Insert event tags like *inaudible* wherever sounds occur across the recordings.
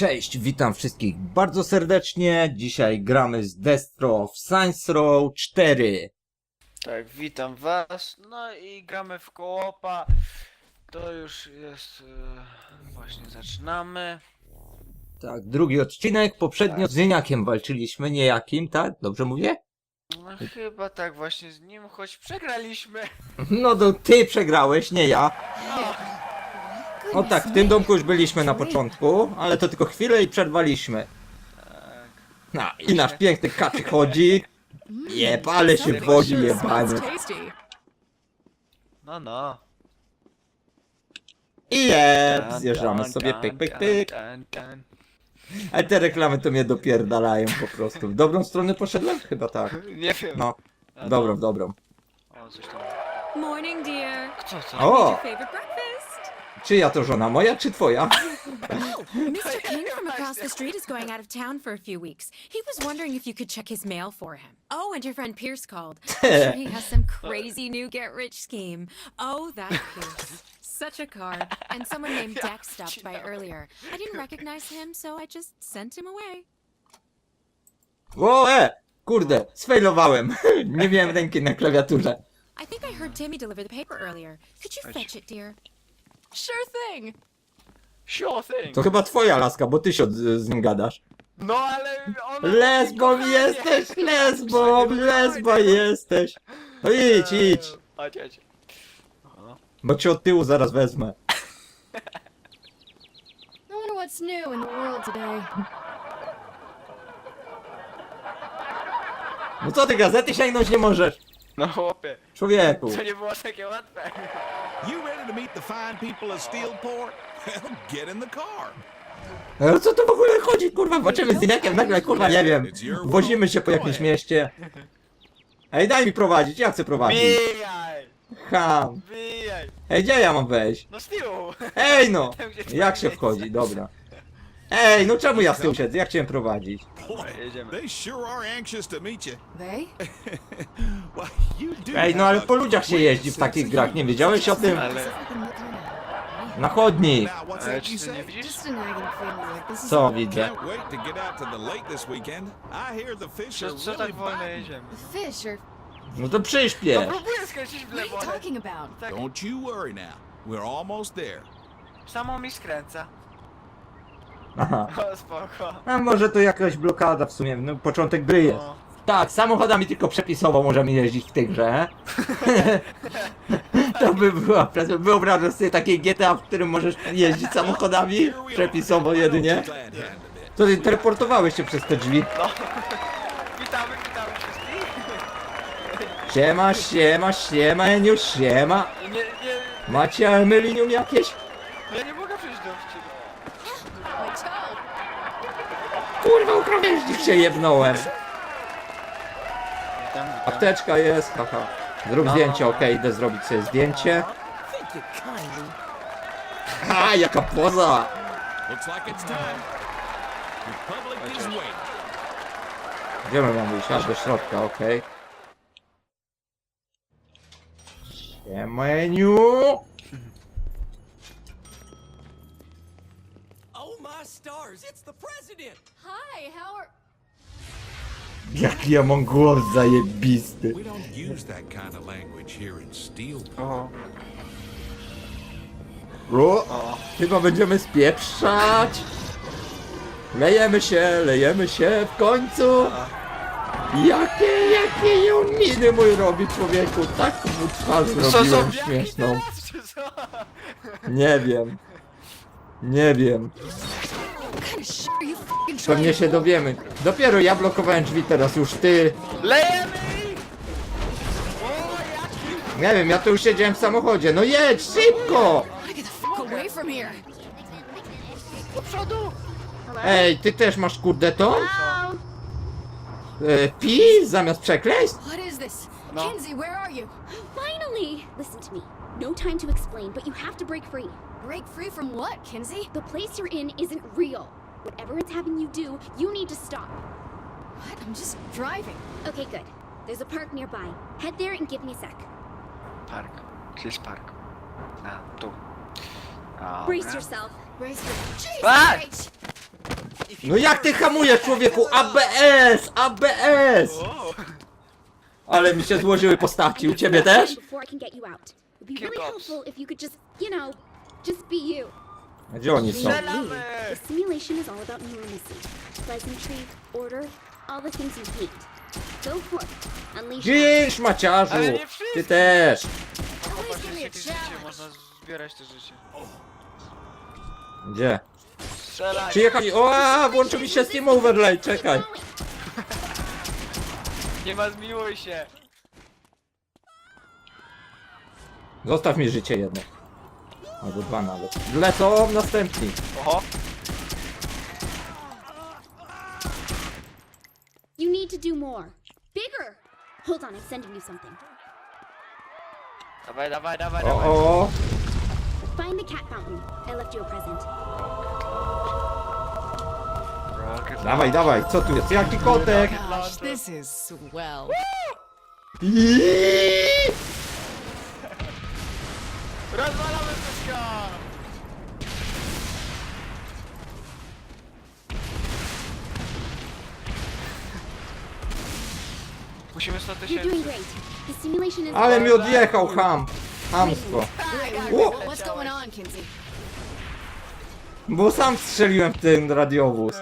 Cześć, witam wszystkich bardzo serdecznie. Dzisiaj gramy z Destro w Saints Row 4. Tak, witam was. No i gramy w koopa. To już jest. E, właśnie zaczynamy. Tak, drugi odcinek. Poprzednio z Zieniakiem walczyliśmy, niejakim, tak? Dobrze mówię? No, chyba tak właśnie z nim, choć przegraliśmy. No to ty przegrałeś, nie ja. No tak, w tym domku już byliśmy na początku, ale to tylko chwilę i przerwaliśmy. Tak. No i nasz piękny kaczy chodzi. Jeb, ale się wozi jebany. No, no. I jeb, zjeżdżamy sobie pyk, pyk, pyk. Ale te reklamy to mnie dopierdalają po prostu. W dobrą stronę poszedłem? Chyba tak. Nie wiem. No, dobrą, w dobrą. O, coś tam. Morning, dear. Kto? O! Your favorite breakfast? Czyja to żona? Moja czy twoja? *laughs* Mr. King from across the street is going out of town for a few weeks. He was wondering if you could check his mail for him. Oh, and your friend Pierce called. *laughs* I'm sure he has some crazy new get rich scheme. Oh, that Pierce. Such a card. And someone named *laughs* Dex stopped by earlier. I didn't recognize him, so I just sent him away. O, e! Kurde, sfailowałem. Nie miałem ręki na klawiaturze. I think I heard Timmy deliver the paper earlier. Could you fetch it, dear? Sure thing. Sure thing. To chyba twoja laska, bo ty się od, z nim gadasz. No ale ona... Lesbą jesteś, lesbą, lesba jesteś. No idź, idź. Chodź, chodź. O, Bo cię od tyłu zaraz wezmę. I wonder what's new in the world today. No co ty, gazety sięgnąć nie możesz? No chłopie, Człowieku. to nie było takie łatwe. You ready to meet the fine people of Steelport? Well, get in the car. Ale o co tu w ogóle chodzi, kurwa? Zobaczymy z Dyniakiem nagle, kurwa, nie wiem. Wozimy się po jakimś mieście. Ej, daj mi prowadzić, ja chcę prowadzić. Bijaj! Ham. Bijaj! Ej, gdzie ja mam wejść? No z tyłu! Ej no! *laughs* Jak się wchodzi? Dobra. Ej, no czemu ja z tyłu siedzę? Jak chciałem prowadzić? Dobra, jedziemy. They sure are anxious to meet you. They? *laughs* Why, you do Ej, no ale po ludziach się jeździ w sense takich of grach, nie wiedziałeś o tym? Ale... Na chodnik. Now, what's Ale that czy you ty say? nie widzisz? Just a nagging feeling like this is Co widzę? Can't wait to get out to the lake this weekend. I hear the fish Co, are co really tak wolno biting. jedziemy? fish or No to No przyśpiesz. próbuję skręcić w what are lewo, you ale talking about? tak Don't you worry now. We're almost there. samo mi skręca. Aha. O, *laughs* spoko. A może to jakaś blokada w sumie, no początek gry jest. O, Tak, samochodami tylko przepisowo możemy jeździć w tej grze. *laughs* to by była praca. Wyobrażasz sobie takie GTA, w którym możesz jeździć samochodami przepisowo jedynie. To ty teleportowałeś się przez te drzwi. *laughs* witamy, witamy wszystkich. Siema, siema, siema, Eniu, siema. Nie, nie, Macie Emelinium jakieś? ja nie mogę przejść do wścigu. Kurwa, u krawężnik się jebnąłem. Witam, witam. Apteczka jest, haha. Zrób No, zdjęcie, no, okej, idę zrobić sobie zdjęcie. Ha, jaka poza! Looks like it's time. The public is waiting. Gdzie my mamy iść? Aż do środka, okej. Siemeniu! Stars, it's the president! Hi, how are... Jaki ja mam głos zajebisty. We don't use that kind of language here in Steelport. O, O, chyba będziemy spieprzać. Lejemy się, lejemy się w końcu. Jakie, jakie ją miny mój robi człowieku. Tak mu twarz zrobiłem śmieszną. Nie wiem. Nie wiem. Pewnie się dowiemy. Dopiero ja blokowałem drzwi, teraz już ty. Lejemy. Nie wiem, ja tu już siedziałem w samochodzie. No jedź, szybko! Do przodu! Ej, ty też masz kurde to? E, pi zamiast przekleństw? What is this? No. Kinsey, where are you? Finally! Listen to me. No time to explain, but you have to break free. Break free from what, Kinsey? The place you're in isn't real. Whatever it's having you do, you need to stop. What? I'm just driving. Okay, good. There's a park nearby. Head there and give me a sec. Park. Gdzie jest park? A, tu. Dobra. Brace yourself. Brace your... Jesus Ah! No jak ty hamujesz człowieku? ABS! ABS! O, Ale mi się złożyły postaci, u ciebie też? Before I can get you out. It'd be Keep really ups. helpful if you could just, you know, just be you. Gdzie oni są? strzelamy! The simulation is all about normalcy, pleasantry, order, all the things you hate. Go forth, unleash. Dziś, Maciarzu! Ale nie wszyscy. Ty też! Popatrz, jest jakieś życie, można zbierać życie. Gdzie? Strzelaj! Przyjechali... O, a, włączył mi się Steam Overlay, czekaj. *laughs* Nie ma zmiłuj się! Zostaw mi życie jedno. Albo dwa nawet. Lecą następni. Oho! You need to do more. Bigger! Hold on, I'm sending you something. Dawaj, dawaj, dawaj, O, dawaj! o, Find the cat fountain. I left you a present. Rocket dawaj, dawaj, co tu jest? Jaki kotek? Oh gosh, this is swell. Iiii! Rozwalamy Musimy 100 You're tysięcy. doing great. The simulation is. Ale mi odjechał ham. Hamstwo. Wait, wait, Whoa. wait, What's going on, Kinsey? Bo sam strzeliłem w ten radiowóz.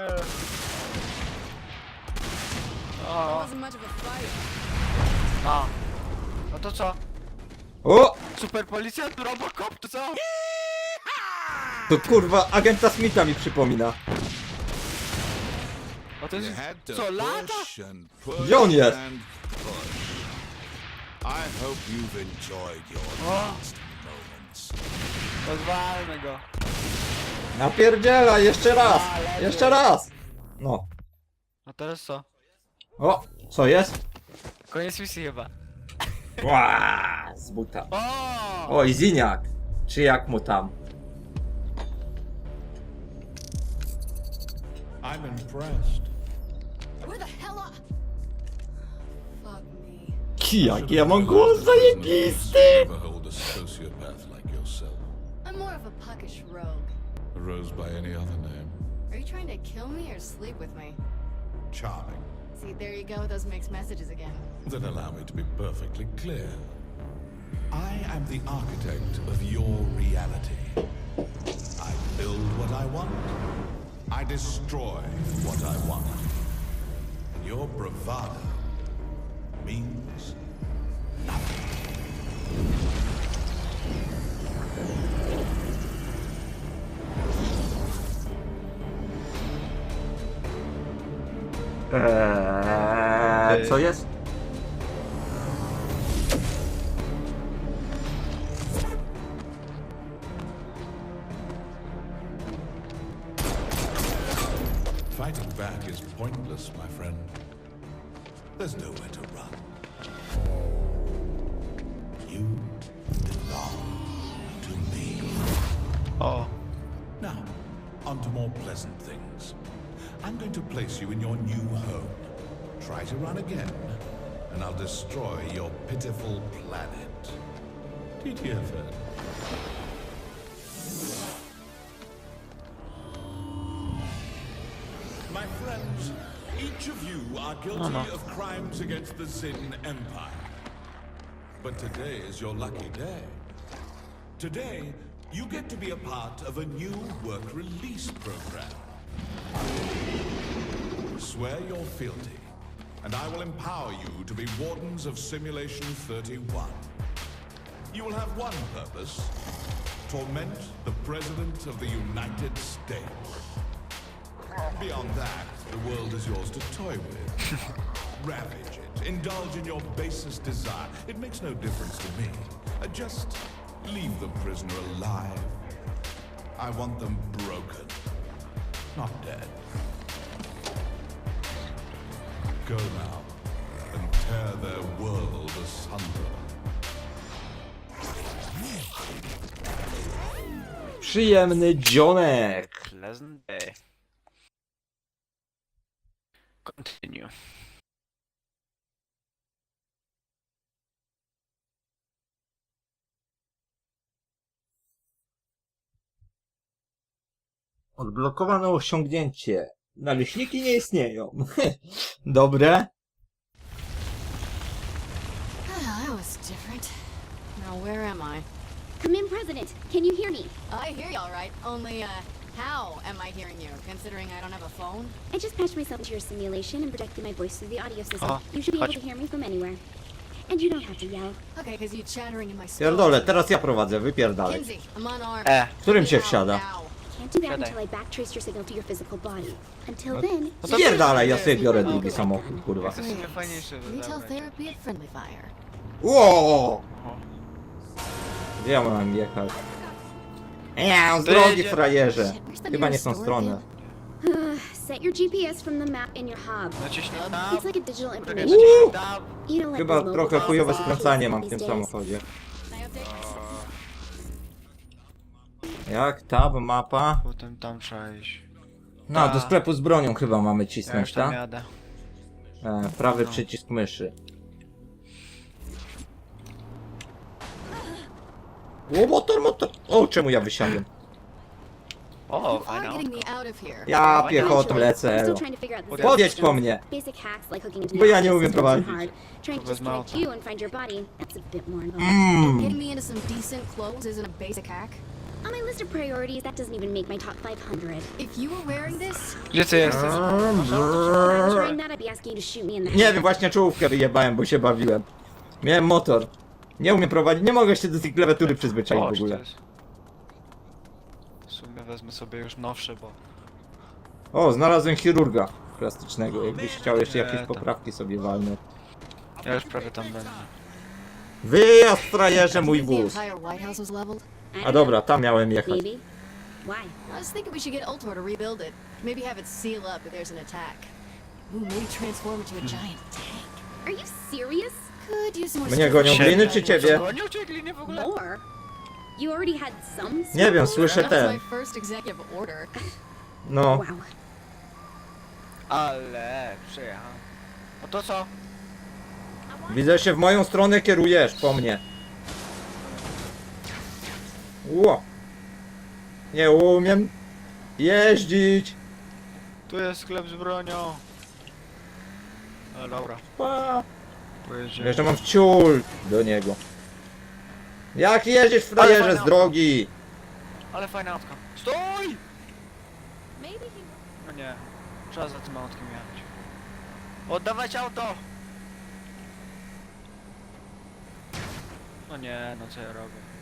O, Wasn't much of a fight. a. No to co? O! Super policjant, Robocop, to co? To kurwa agenta Smitha mi przypomina. O to You jest... had to Co, lata? push and push Gdzie on jest? and push. I hope you've enjoyed your last moments. Rozwalmy go. Napierdziela, jeszcze raz! Jeszcze raz! No. A teraz co? O! Co jest? Koniec misji chyba. Ła, z buta. O! O, i Ziniak. Czy jak mu tam? I'm impressed. Where the hell are... Fuck me. Kijak, ja mam głos zajebisty! Behold a sociopath like yourself. I'm more of a puckish rogue. A rose by any other name. Are you trying to kill me or sleep with me? Charming. See, there you go with those mixed messages again. Then allow me to be perfectly clear. I am the architect of your reality. I build what I want. I destroy what I want. And your bravado means nothing. Eee, co jest? Fighting back is pointless, my friend. There's nowhere to going to place you in your new home. Try to run again, and I'll destroy your pitiful planet. TTFN. My friends, each of you are guilty of crimes against the Zin Empire. But today is your lucky day. Today, you get to be a part of a new work release program. Swear your fealty, and I will empower you to be wardens of Simulation 31. You will have one purpose torment the President of the United States. Beyond that, the world is yours to toy with. *laughs* Ravage it, indulge in your basest desire. It makes no difference to me. Uh, just leave the prisoner alive. I want them broken, not dead. Go now and tear their world asunder. Przyjemny dzionek. Pleasant day. Continue. Odblokowane osiągnięcie. Naleśniki nie istnieją. *laughs* Dobre. Ah, that was different. Now where am I? Come in, President. Can you hear me? I hear you all right. Only, uh, how am I hearing you? Considering I don't have a phone. I just patched myself into your simulation and projected my voice through the audio system. Aha, You should be able chodź. to hear me from anywhere. And you don't have to yell. Okay, because you chattering in my skull. Pierdolę, teraz ja prowadzę, wypierdalaj. Kinsey, I'm on arm. E, Którym się Now, wsiada? Now. Can't do that Siadaj. until I backtrace your signal to your physical body. Until then, no to Pierdalaj, ja sobie biorę drugi samochód, kurwa. Jest w sumie fajniejsze Retail wydawać. therapy at Friendly Fire. Ło! Gdzie ja mam jechać? Nie, drogi jedzie- frajerze. Chyba nie w tą stronę. set your GPS from the map in your hub. Naciśnij It's like a digital Czekaj, information. Uuu! naciśnij tab. You know, like Chyba trochę chujowe skręcanie mam w tym samochodzie. Jak? Tab, mapa? Potem tam trzeba iść. No, do sklepu z bronią chyba mamy Ja już cisnąć, tam tak? jadę. E, prawy No. przycisk myszy. O, motor, motor! O, czemu ja wysiadłem? O, You are fajna getting autka. me out of here. Ja piechotą I'm lecę, still elo. trying to figure out the Podjedź po mnie. Basic hacks like hooking into Bo ja nie umiem prowadzić. hard. Trying to To wezmę disconnect auto. you and find your body, that's a bit more involved. Mmm. Getting me into some decent clothes isn't a basic hack. On my list of priorities, that doesn't even make my top 500. If you were wearing this, Gdzie ty jesteś? If I was wearing that, I'd be asking you to shoot me in the Nie wiem, właśnie czołówkę wyjebałem, bo się bawiłem. Miałem motor. Nie umiem prowadzić, nie mogę się do tej klawiatury przyzwyczaić w Chodź, ogóle. W sumie wezmę sobie już nowsze, bo... O, znalazłem chirurga plastycznego. Jakbyś chciał jeszcze jakieś poprawki sobie walnąć. Ja już prawie tam będę. Wyjazd frajerze mój the wóz. entire White House was leveled. A dobra, tam miałem jechać. Maybe. Why? I was thinking we should get Ultor to rebuild it. Maybe have it seal up if there's an attack. Ooh, maybe transform into a giant tank. Are you serious? Could use some more Mnie gonią gliny czy ciebie? W ogóle? More? You already had some Nie wiem, słyszę That was ten. my first executive order. No. Wow. Ale, przejechałem. No to co? Widzę się w moją stronę kierujesz, po mnie. Ło. Nie umiem jeździć. Tu jest sklep z bronią. No dobra, Pa. pojedziemy. Jeszcze mam wciul do niego. Jak jedziesz frajerze z drogi? Ale fajna autka. Stój! Maybe he No nie, trzeba za tym autkiem jechać. Oddawać auto! No nie, no co ja robię?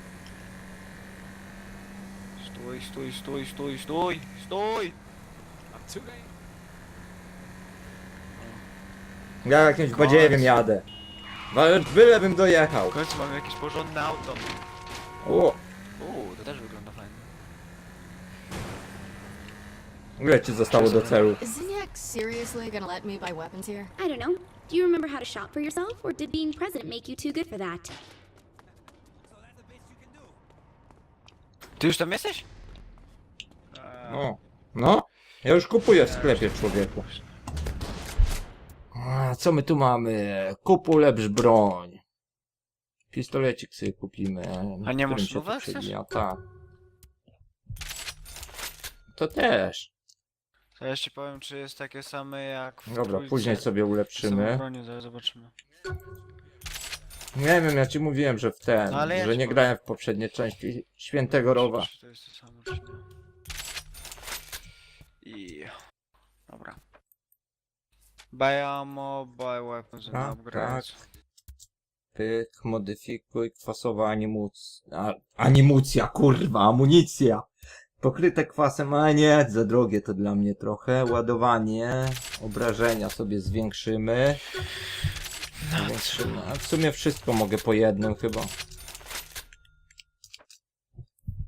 Stój, stój, stój, stój, stój, stój! Ja jakimś badziewiem jadę. Ale Byle bym dojechał. W końcu mam jakieś porządne auto. O, Uuu, to też wygląda fajnie. ile ci zostało do celu? Is Zinyak seriously gonna let me buy weapons here? I don't know. Do you remember how to shop for yourself, or did being president make you too good for that? Ty już tam jesteś? O, no. Ja już kupuję w sklepie człowieku. A, co my tu mamy? Kup ulepsz broń. Pistolecik sobie kupimy. A nie masz przebija, Tak. To też. To ja ci powiem, czy jest takie same jak w Dobra, trójce. później sobie ulepszymy. bronie, zaraz zobaczymy. Nie wiem, ja ci mówiłem, że w ten, No, ale ja że ci nie powiem. grałem w poprzedniej części Świętego Rowa. Czy to jest to samo, czy nie? I... Dobra. Buy ammo, buy weapons and Tak, upgrades. Pyk, modyfikuj, kwasowa animucja. Animucja, kurwa, amunicja. Pokryte kwasem, a nie, za drogie to dla mnie trochę. Ładowanie, obrażenia sobie zwiększymy. Zwiększymy. A w sumie wszystko mogę po jednym chyba.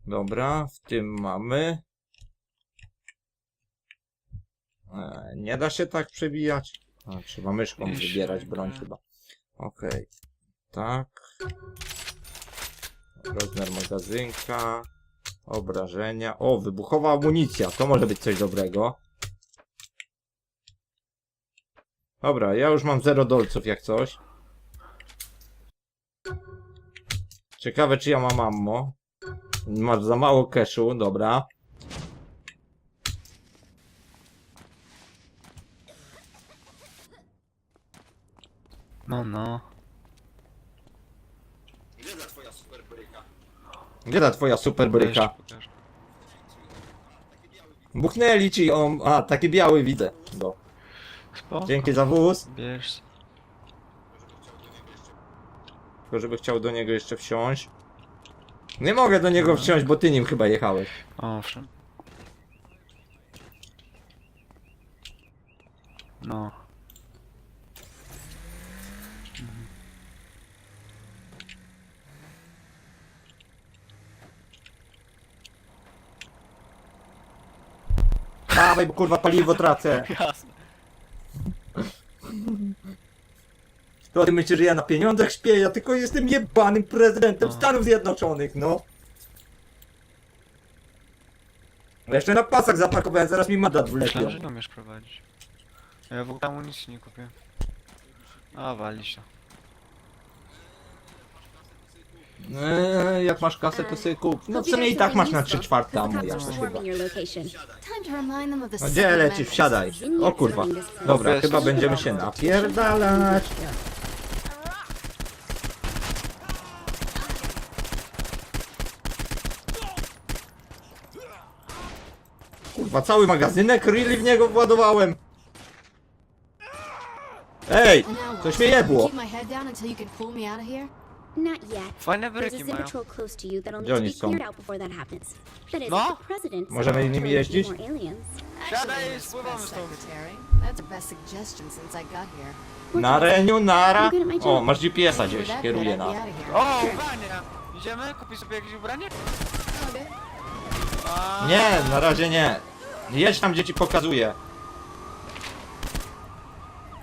Dobra, w tym mamy. E, nie da się tak przebijać. A, trzeba myszką wybierać broń tak. chyba. Okej. Tak. Rozmiar magazynka. Obrażenia. O, wybuchowa amunicja. To może być coś dobrego. Dobra, ja już mam 0 dolców jak coś. Ciekawe czy ja mam ammo. Masz za mało cashu, dobra. No, no. Gdzie ta twoja super bryka? Weź, pokaż. Buchnęli ci o... A, taki biały widzę. Spoko. Dzięki za wóz. Bierz. Tylko żeby chciał do niego jeszcze wsiąść. Nie mogę do niego wsiąść, bo ty nim chyba jechałeś. Owszem. No. Dawaj, bo kurwa paliwo tracę. Jasne. To ty myślisz, że ja na pieniądzach śpię, ja tylko jestem jebanym prezydentem No. Stanów Zjednoczonych, no. Ja Jeszcze na pasach zaparkowałem, zaraz mi mandat wlepią. Myślałem, że nie umiesz prowadzić. Ja w ogóle amunicji nie kupię. A, walić to. Eee, jak masz kasę, to sobie kup. No w sumie i tak masz na 3 czwarte ammo cops are chyba. No gdzie lecisz? Wsiadaj. O kurwa. Dobra, chyba będziemy się napierdalać. Kurwa, cały magazynek really w niego władowałem. Ej, coś mnie jebło. Not yet. Fajne There's bryki mają. patrol close to you that'll need Gdzie oni są? cleared out before that happens. That is, No. if the president Możemy somehow nimi jeździć? more aliens. Siadaj Actually, spływamy Press stąd. Secretary, That's the best suggestion since I got here. Na reniu, nara. O, masz GPS-a If you were gdzieś, that kieruje I'd be here. O, ubranie! Idziemy? Kupić sobie jakieś ubranie? Okay. A, Nie, na razie nie. Jedź tam, gdzie ci pokazuję.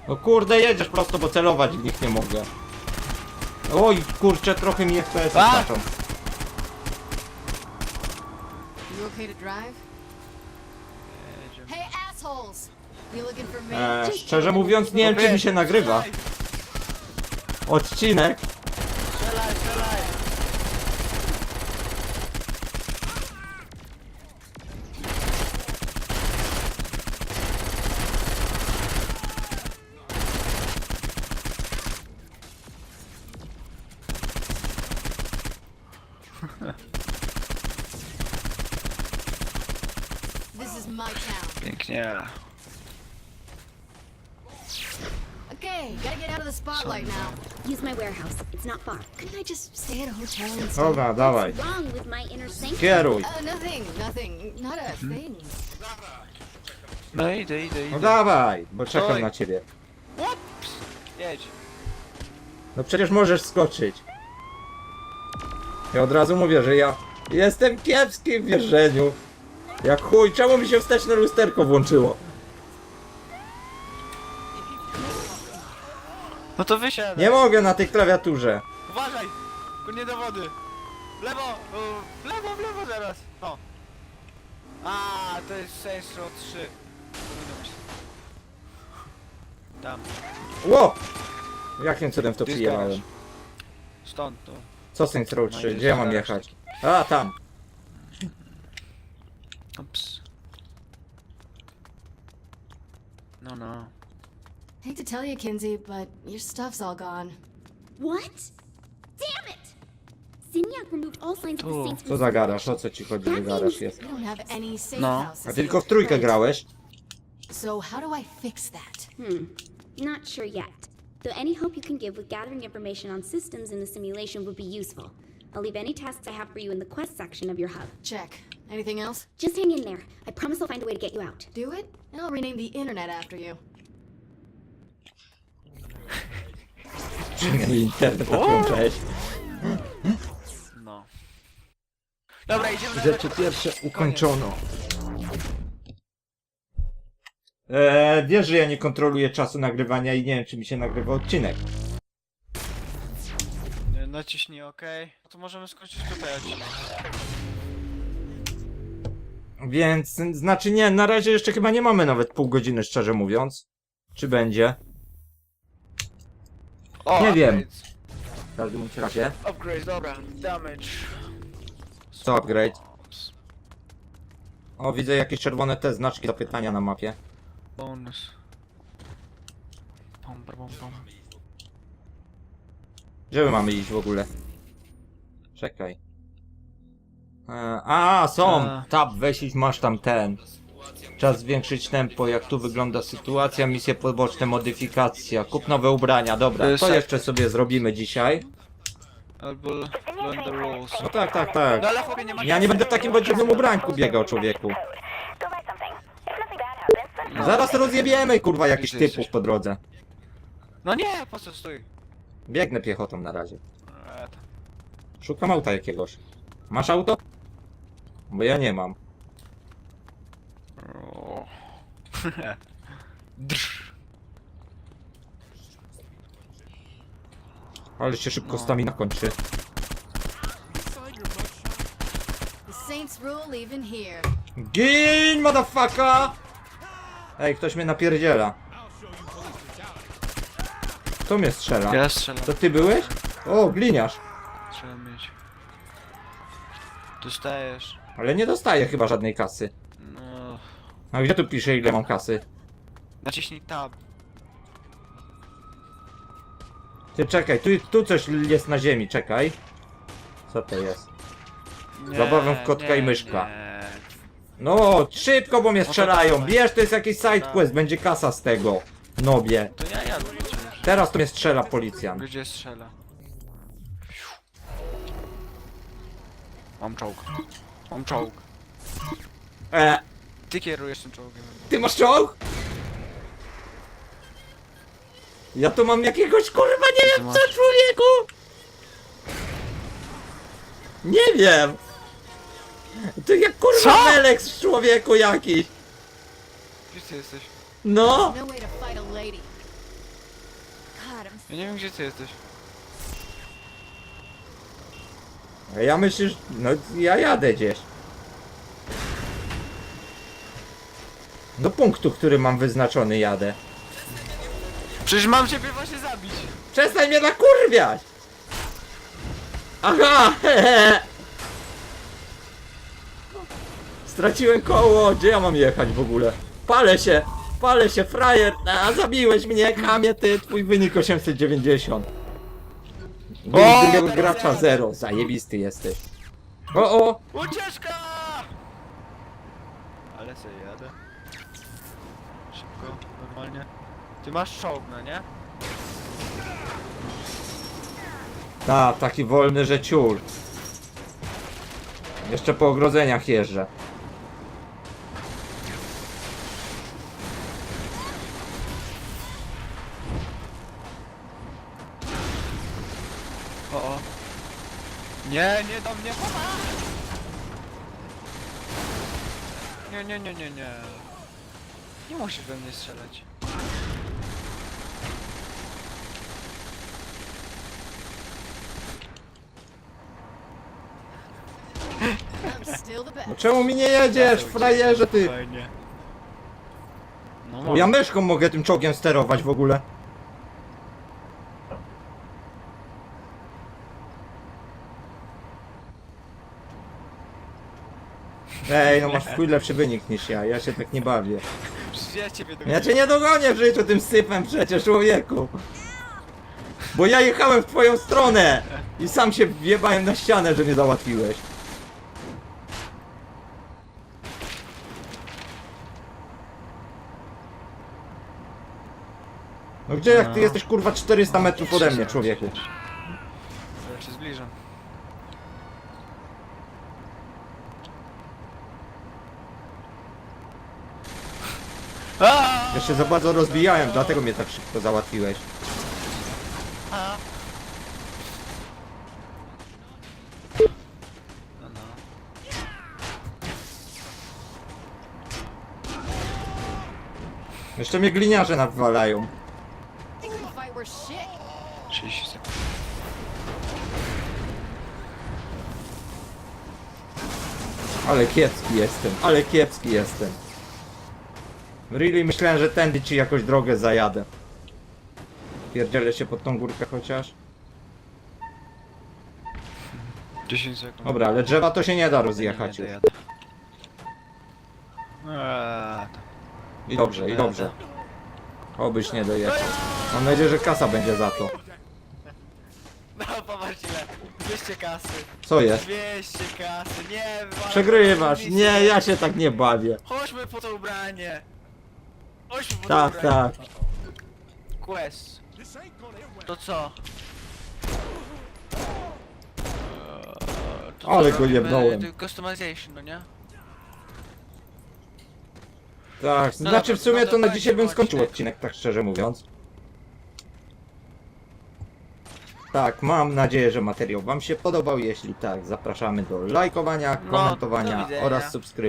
No kurde, jedziesz prosto, bo celować w nich nie mogę. Oj, kurczę, trochę mi FPS A! skaczą. You okay to drive? jedziemy. Hey, assholes! You looking for me? Eee, szczerze mówiąc, nie wiem, czy mi się nagrywa. Odcinek. Strzelaj, strzelaj! This is my town. Pięknie. Okay, gotta get out of the spotlight now. Use my warehouse. It's not far. Couldn't I just stay at a hotel instead? Dobra, dawaj. What's wrong with my inner sanctum? Kieruj. Uh, nothing, nothing. Not a thing. No idę, idę, No idę. dawaj, bo czekam Oj. na ciebie. Ups! Jedź. No przecież możesz skoczyć. Ja od razu mówię, że ja jestem kiepski w wierzeniu. Jak chuj, czemu mi się wsteczne lusterko włączyło? No to wysiadaj. Nie mogę na tej klawiaturze. Uważaj! Nie do wody. W lewo! o, W lewo, w lewo zaraz. O. A, to jest Saints Row 3. Powinno być. Tam. Ło! Jakim cudem w to jest przyjechałem? Stąd to. Co Row No 3? i Gdzie ja mam jechać? A, tam. No, no. Hate to tell you, Kinsey, but your stuff's all gone. What? Damn it! Zinyak removed all signs of the Tu. saints Co za garaż? O co ci chodzi, że garaż jest? We don't have any safe No. houses. A tylko w trójkę grałeś? So how do I fix that? Hmm. Not sure yet. Though any help you can give with gathering information on systems in the simulation would be useful. I'll leave any tasks I have for you in the quest section of your hub. Check. Anything else? Just hang in there. I promise I'll find a way to get you out. Do it, and I'll rename the internet after you. Internet. No. Dobra, idziemy na Rzeczy pierwsze ukończono. Eee, wiesz, że ja nie kontroluję czasu nagrywania i nie wiem, czy mi się nagrywa odcinek. Naciśnij OK. No to możemy skończyć tutaj odcinek. Więc, znaczy nie, na razie jeszcze chyba nie mamy nawet pół godziny, szczerze mówiąc. Czy będzie? O, Nie wiem. upgrades. W każdym bądź razie. Upgrade, dobra. Damage. Co upgrade? Ops. O, widzę jakieś czerwone te znaczki zapytania na mapie. Bonus. Pom, pom, pom. Gdzie my mamy iść w ogóle? Czekaj. E, a, są! A. Tab, weź i masz tam ten. Czas zwiększyć tempo, jak tu wygląda sytuacja, misje poboczne, modyfikacja, kup nowe ubrania, dobra, To jeszcze sobie zrobimy dzisiaj. Albo learn the rules. No tak, tak, tak. No ale chłopie nie ma Ja nie będę w takim podziemnym ubrańku biegał, człowieku. Zaraz rozjebiemy, kurwa, jakichś typów po drodze. No nie, po co stój? Biegnę piechotą na razie. To- Szukam auta jakiegoś. Masz auto? Bo ja nie mam. O. *laughs* Ale się szybko stamina kończy. The Saints rule even here. Gin, motherfucker! Ej, ktoś mnie napierdziela. Kto mnie strzela? Ja strzelam. To ty byłeś? O, gliniarz. Trzeba mieć. Dostajesz. Ale nie dostaję chyba żadnej kasy. No. A gdzie tu pisze ile mam kasy? Naciśnij tab. Ty czekaj, tu, tu coś jest na ziemi, czekaj. Co to jest? Nie, Zabawę w kotka nie, i myszka. Nie. No, szybko, bo mnie to strzelają. Bierz, to jest jakiś sidequest, będzie kasa z tego. Nobie. To ja jadę. Teraz to mnie strzela policjant. Gdzie strzela? Mam czołg. Mam czołg. E, Ty kierujesz tym czołgiem. ty masz czołg? Ja tu mam jakiegoś kurwa, nie Ty wiem co masz. człowieku! Nie wiem! To jak kurwa Co? Melex człowieku jakiś! Gdzie ty jesteś? No! No way to fight a lady. God, I'm Ja nie wiem gdzie ty jesteś. A ja myślisz, no ja jadę gdzieś. Do punktu, który mam wyznaczony jadę. Przecież mam ciebie właśnie zabić. Przestań mnie nakurwiać! Aha! *laughs* Straciłem koło, gdzie ja mam jechać w ogóle? Palę się! Palę się, frajer! A, zabiłeś mnie, kamie ty, twój wynik 890. Wynik drugiego gracza 0, zajebisty jesteś. O, o! Ucieczka! Ale sobie jadę. Szybko, normalnie. Ty masz czołg, no nie? Ta, taki wolny, że ciul. Jeszcze po ogrodzeniach jeżdżę. Nie, nie do mnie, chłopak! Nie, nie, nie, nie, nie. Nie musisz we mnie strzelać. I'm still the best. No czemu mi nie jedziesz, frajerze ty? Fajnie. No, Bo ja myszką mogę tym czołgiem sterować w ogóle. Ej, no masz chuj lepszy wynik niż ja, ja się tak nie bawię. Przecież ja ciebie do Ja cię nie dogonię w życiu tym sypem przecież, człowieku. Bo ja jechałem w twoją stronę i sam się wjebałem na ścianę, że mnie załatwiłeś. No gdzie jak ty jesteś kurwa 400 metrów ode mnie, człowieku? Ja się zbliżam. Ja się za bardzo rozbijałem, dlatego mnie tak szybko załatwiłeś. Jeszcze mnie gliniarze nawalają. They couldn't fight worth shit. 30 sekund. Ale kiepski jestem, ale kiepski jestem. Really myślałem, że tędy ci jakoś drogę zajadę. Pierdzielę się pod tą górkę chociaż. 10 sekund. Dobra, ale drzewa to się nie da rozjechać już. Eee, I dobrze, i dobrze. Obyś nie dojechał. Mam nadzieję, że kasa będzie za to. 200 kasy. Co jest? 200 kasy, nie wywalaj Przegrywasz. Nie, ja się tak nie bawię. Chodźmy po to ubranie. Po Tak, ubranie. tak. Quest. To co? Eee, to co Ale go robimy? jebnąłem. To Customization, no nie? Tak, No znaczy dobra, w sumie no to na dzisiaj bym skończył odcinek. odcinek, tak szczerze mówiąc. Tak, mam nadzieję, że materiał Wam się podobał. Jeśli tak, zapraszamy do lajkowania, No, komentowania do widzenia. oraz subskrypcji.